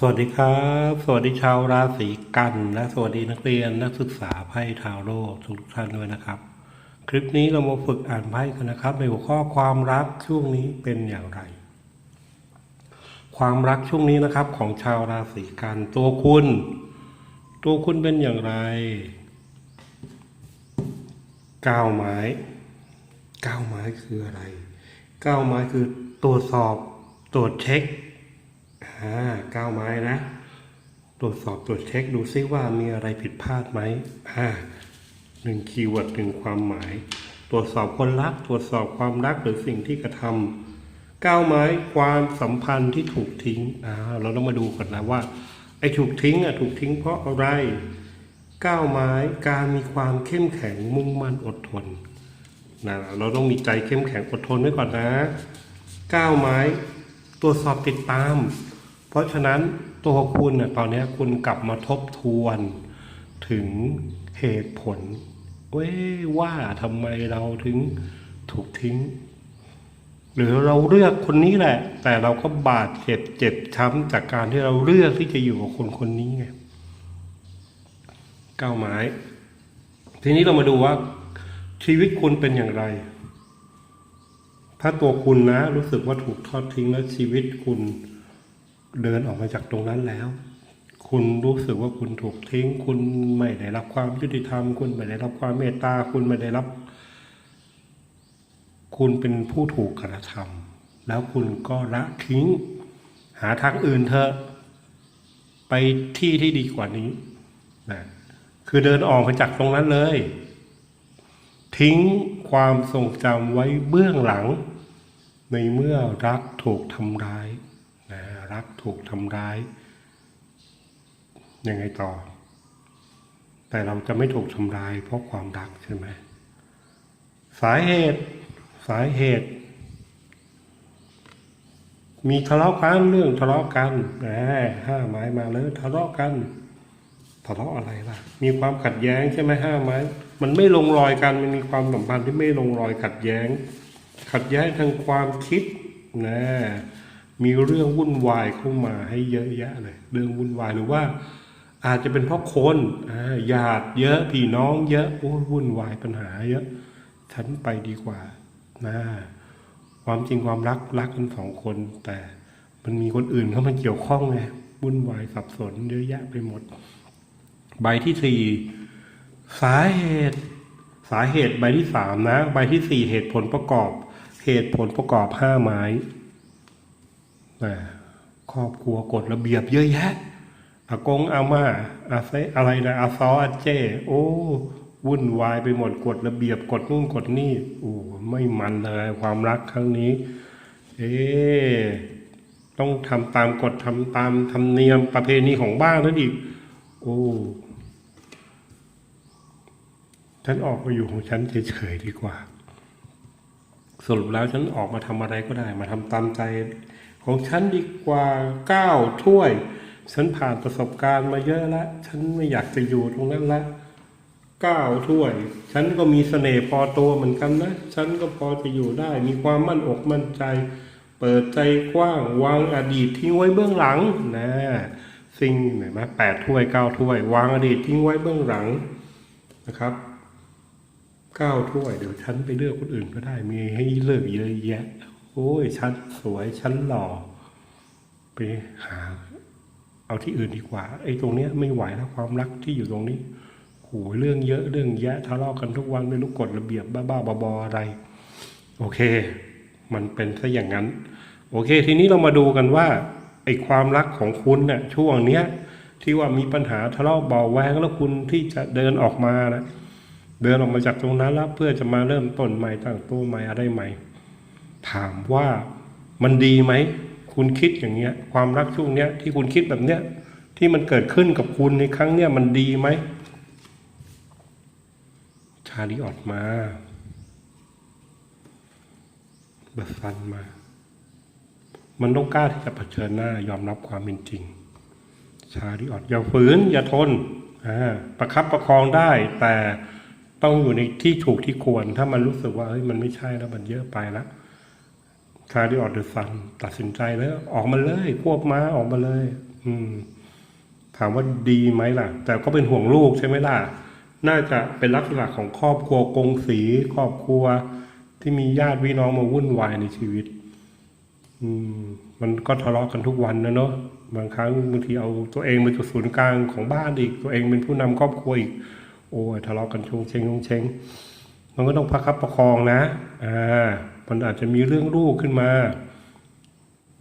สวัสดีครับ สวัสดีชาวราศีกันและสวัสดีนักเรียนนักศึกษาไพ่ทาวโร่ทุกท่านด้วยนะครับ คลิปนี้เรามาฝึกอ่านไพ่กันนะครับ ในหัวข้อความรักช่วงนี้เป็นอย่างไร ความรักช่วงนี้นะครับ ของชาวราศีกันตัวคุณ ตัวคุณเป็นอย่างไรก้าวไม้ก้าวไม้คืออะไรก้าวไม้คือตรวจสอบตรวจเช็ค อ่าก้าวไม้นะ ตรวจสอบตรวจเช็คดูซิว่ามีอะไรผิดพลาดไหมอ่าหนึ่งคีย์เวิร์ดหนึ่งความหมาย ตรวจสอบคนรัก ตรวจสอบความรักหรือสิ่งที่กระทำก้าวไม้ความสัมพันธ์ที่ถูกทิ้งอ่าเราต้องมาดูก่อนนะว่าไอ้ถูกทิ้งอะถูกทิ้งเพราะอะไรก้าวไม้การมีความเข้มแข็งมุ่งมั่นอดทนนะเราต้องมีใจเข้มแข็งอดทนไว้ก่อนนะก้าวไม้ตรวจสอบติดตาม เพราะฉะนั้นตัวคุณน่ะตอนนี้คุณกลับมาทบทวนถึงเหตุผล เว้ยว่าทำไมเราถึงถูกทิ้ง หรือเราเลือกคนนี้แหละ แต่เราก็บาดเจ็บเจ็บช้ำจากการที่เราเลือกที่จะอยู่กับคนคนนี้ไงก้าวไม้ ทีนี้เรามาดูว่าชีวิตคุณเป็นอย่างไร ถ้าตัวคุณนะ รู้สึกว่าถูกทอดทิ้งแล้วชีวิตคุณ เดินออกมาจากตรงนั้นแล้ว คุณรู้สึกว่าคุณถูกทิ้ง คุณไม่ได้รับความยุติธรรม คุณไม่ได้รับความเมตตา คุณไม่ได้รับ คุณเป็นผู้ถูกกระทำแล้วคุณก็ละทิ้ง หาทางอื่นเถอะไปที่ที่ดีกว่านี้นะคือเดินออกมาจากตรงนั้นเลย ทิ้งความทรงจำไว้เบื้องหลัง ในเมื่อรักถูกทำร้าย รักถูกทำร้ายยังไงต่อ แต่เราจะไม่ถูกทำร้ายเพราะความรักใช่ไหมสาเหตุสาเหตุ มีทะเลาะกันเรื่องทะเลาะกันแหมห้าไม้มาเลยทะเลาะกันทะเลาะอะไรล่ะ มีความขัดแย้งใช่ไหมห้าไม้มันไม่ลงรอยกันมันมีความสัมพันธ์ที่ไม่ลงรอยขัดแย้ง ขัดแย้งทางความคิดนะ มีเรื่องวุ่นวายเข้ามาให้เยอะแยะเลย เรื่องวุ่นวายหรือว่า อาจจะเป็นเพราะคนญาติเยอะพี่น้องเยอะโอ้วุ่นวายปัญหาเยอะฉันไปดีกว่านะความจริงความรักรักกันสองคน แต่มันมีคนอื่นเข้ามาเกี่ยวข้องไงวุ่นวายสับสนเยอะแยะไปหมด ใบที่สี่สาเหตุ สาเหตุใบที่สามนะ ใบที่สี่เหตุผลประกอบ เหตุผลประกอบห้าไม้ ครอบครัวกฎระเบียบเยอะแยะอากงอาม่าอาเซอะไรนะอาซออาเจ โอ้วุ่นวายไปหมดกฎระเบียบกฎนู่นกฎนี่โอ้ไม่มันเลยความรักครั้งนี้ เอ๊ต้องทำตามกฎทำตามธรรมเนียมประเพณีของบ้านนั่นอีก โอ้ฉันออกมาอยู่ของฉันเฉยๆดีกว่า สรุปแล้วฉันออกมาทำอะไรก็ได้ มาทำตามใจ ของฉันดีกว่าเก้าถ้วย ฉันผ่านประสบการณ์มาเยอะแล้วฉันไม่อยากจะอยู่ตรงนั้นละเก้าถ้วย ฉันก็มีเสน่ห์พอตัวเหมือนกันนะ ฉันก็พอจะอยู่ได้ มีความมั่นอกมั่นใจ เปิดใจกว้างวางอดีตทิ้งไว้เบื้องหลังนะสิ่งไหนไหมแปดถ้วยเก้าถ้วย วางอดีตทิ้งไว้เบื้องหลังนะครับเก้าถ้วย เดี๋ยวฉันไปเลือกคนอื่นก็ได้มีให้เลือกเยอะแยะ อ้ยฉันสวยฉันหล่อไปหา เอาที่อื่นดีกว่า ไอ้ตรงเนี้ยไม่ไหวแล้วความรักที่อยู่ตรงนี้โหเรื่องเยอะเรื่องแยะทะเลาะกันทุกวันไม่รู้กฎระเบียบบ้าๆบอๆอะไร โอเค มันเป็นซะอย่างนั้น โอเค ทีนี้เรามาดูกันว่าไอ้ความรักของคุณเนี่ยช่วงเนี้ยที่ว่ามีปัญหาทะเลาะเบาะแวงแล้วคุณที่จะเดินออกมานะเดินออกมาจากตรงนั้นแล้วเพื่อจะมาเริ่มต้นใหม่ตั้งตัวใหม่อะไรใหม่ ถามว่ามันดีไหม คุณคิดอย่างเงี้ย ความรักช่วงเนี้ยที่คุณคิดแบบเนี้ยที่มันเกิดขึ้นกับคุณในครั้งเนี้ยมันดีไหม ชาลีออดมาบัสซันมา มันต้องกล้าที่จะเผชิญหน้ายอมรับความเป็นจริง ชาลีออดอย่าฝืน อย่าทนอ่าประคับประคองได้ แต่ต้องอยู่ในที่ถูกที่ควร ถ้ามันรู้สึกว่าเฮ้ยมันไม่ใช่แล้วมันเยอะไปแล้ว ชาลีออดเดอะซันตัดสินใจแล้ว ออกมาเลยควบม้าออกมาเลย อืม ถามว่าดีไหมล่ะ แต่ก็เป็นห่วงลูกใช่ไหมล่ะ น่าจะเป็นลักษณะของครอบครัวกงสีครอบครัว ที่มีญาติพี่น้องมาวุ่นวายในชีวิต อืม มันก็ทะเลาะกันทุกวันนะเนาะบางครั้งบางทีเอาตัวเองเป็นจุดศูนย์กลางของบ้านอีก ตัวเองเป็นผู้นำครอบครัวอีก โอ้ยทะเลาะกันชงเชงชงเชงมันก็ต้องประคับประคองนะ อ่า มันอาจจะมีเรื่องลูกขึ้นมา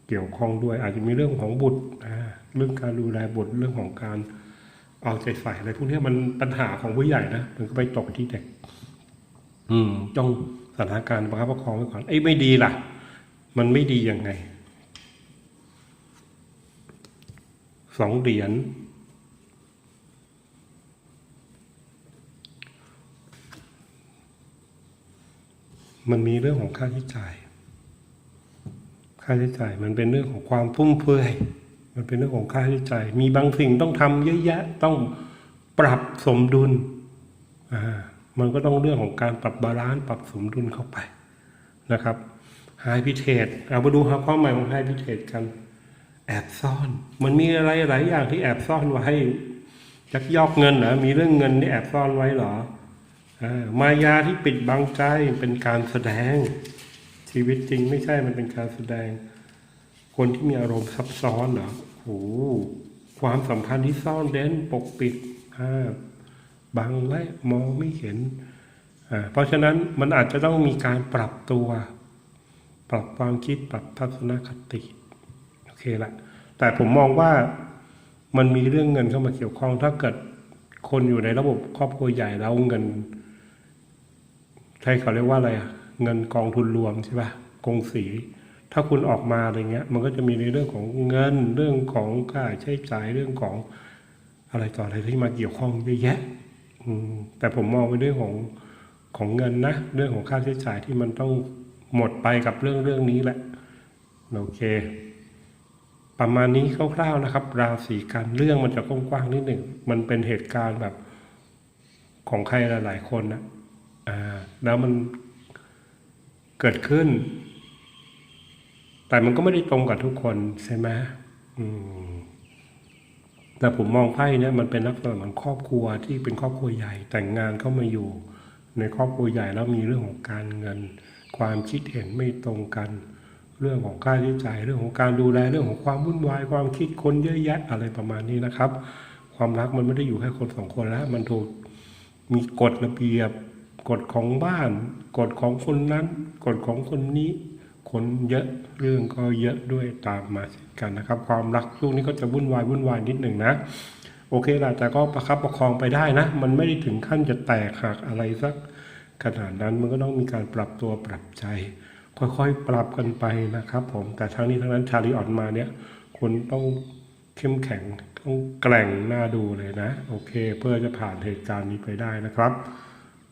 เกี่ยวข้องด้วย อาจจะมีเรื่องของบุตรเรื่องการดูแลบุตรเรื่องของการเอาใจใส่อะไรพวกนี้มันปัญหาของผู้ใหญ่นะมันก็ไปตกที่เด็ก อืมต้องสถานการณ์ประคับประคองไว้ก่อนเอ้ไม่ดีล่ะ มันไม่ดียังไงสองเหรียญ มันมีเรื่องของค่าใช้จ่าย ค่าใช้จ่ายมันเป็นเรื่องของความฟุ่มเฟือยมันเป็นเรื่องของค่าใช้จ่าย มีบางสิ่งต้องทำเยอะแยะต้องปรับสมดุลอ่ามันก็ต้องเรื่องของการปรับบาลานซ์ปรับสมดุลเข้าไปนะครับไฮพิเทสเอามาดูครับความหมายของไฮพิเทสกัน แอบซ่อน มันมีอะไรหลายอย่างที่แอบซ่อนไว้ยักยอกเงินเหรอมีเรื่องเงินที่แอบซ่อนไว้เหรอ มายาที่ปิดบังใจเป็นการแสดง ชีวิตจริงไม่ใช่มันเป็นการแสดง คนที่มีอารมณ์ซับซ้อนเหรอโอ้โหความสัมพันธ์ที่ซ่อนเร้นปกปิดบังและมองไม่เห็น เพราะฉะนั้นมันอาจจะต้องมีการปรับตัว ปรับความคิดปรับทัศนคติโอเคละแต่ผมมองว่ามันมีเรื่องเงินเข้ามาเกี่ยวข้องถ้าเกิดคนอยู่ในระบบครอบครัวใหญ่แล้วเงิน ใช่เขาเรียกว่าอะไรเงินกองทุนรวมใช่ปะกงสีถ้าคุณออกมาอะไรเงี้ย มันก็จะมีในเรื่องของเงินเรื่องของค่าใช้จ่ายเรื่องของอะไรต่ออะไรที่มาเกี่ยวข้องเยอะแยะแต่ผมมองไปเรื่องของของเงินนะ เรื่องของค่าใช้จ่ายที่มันต้องหมดไปกับเรื่องเรื่องนี้แหละโอเค ประมาณนี้คร่าวๆนะครับ ราศีกันเรื่องมันจะกว้างๆนิดหนึ่งมันเป็นเหตุการณ์แบบของใครหลาย ๆ คนนะ แล้วมันเกิดขึ้น แต่มันก็ไม่ได้ตรงกับทุกคนใช่ไหมมแต่ผมมองไพ่เนี่ยมันเป็นลักษณะเหมือนครอบครัวที่เป็นครอบครัวใหญ่แต่งงานเข้ามาอยู่ในครอบครัวใหญ่แล้วมีเรื่องของการเงิน ความคิดเห็นไม่ตรงกัน เรื่องของค่าใช้จ่ายเรื่องของการดูแลเรื่องของความวุ่นวายความคิดคนเยอะแยะอะไรประมาณนี้นะครับ ความรักมันไม่ได้อยู่แค่คนสองคนแล้ว มันถูกมีกฎระเบียบ กฎของบ้าน กฎของคนนั้น กฎของคนนี้ คนเยอะเรื่องก็เยอะด้วยตามมาเช่นกันนะครับ ความรักช่วงนี้ก็จะวุ่นวายวุ่นวายนิดหนึ่งนะ โอเคละแต่ก็ประคับประคองไปได้นะ มันไม่ได้ถึงขั้นจะแตกหักอะไรสักขนาดนั้นมันก็ต้องมีการปรับตัวปรับใจ ค่อยๆ ปรับกันไปนะครับ ผมแต่ทั้งนี้ทั้งนั้นชาลีออนมาเนี่ยคุณต้องเข้มแข็งต้องแกร่งหน้าดูเลยนะ โอเค เพื่อจะผ่านเหตุการณ์นี้ไปได้นะครับ